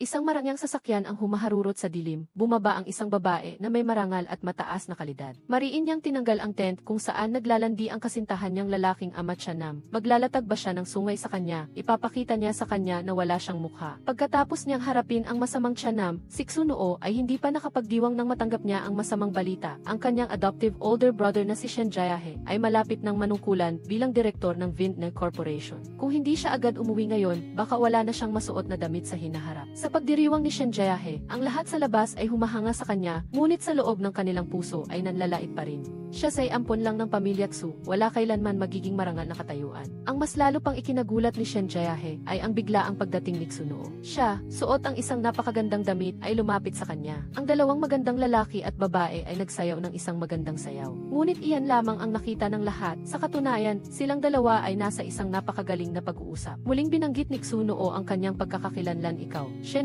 Isang marangyang sasakyan ang humaharurot sa dilim, bumaba ang isang babae na may marangal at mataas na kalidad. Mariin niyang tinanggal ang tent kung saan naglalandi ang kasintahan niyang lalaking amat siya nam. Maglalatag ba siya ng sungay sa kanya, ipapakita niya sa kanya na wala siyang mukha. Pagkatapos niyang harapin ang masamang tiyanam, si Tsunuo ay hindi pa nakapagdiwang nang matanggap niya ang masamang balita. Ang kanyang adoptive older brother na si Shen Jayahe ay malapit ng manungkulan bilang direktor ng Vintner Corporation. Kung hindi siya agad umuwi ngayon, baka wala na siyang masuot na damit sa hinaharap. Sa pagdiriwang ni Shen Jayahe, ang lahat sa labas ay humahanga sa kanya, ngunit sa loob ng kanilang puso ay nanlalait pa rin. Siya say ampon lang ng pamilya Tsu, wala kailanman magiging marangal na katayuan. Ang mas lalo pang ikinagulat ni Shen Jayahe ay ang biglaang pagdating ni Tsunuo. Siya, suot ang isang napakagandang damit ay lumapit sa kanya. Ang dalawang magandang lalaki at babae ay nagsayaw ng isang magandang sayaw. Ngunit iyan lamang ang nakita ng lahat. Sa katunayan, silang dalawa ay nasa isang napakagaling na pag-uusap. Muling binanggit ni Tsunuo ang kanyang pagkakakilanlan ikaw. Shen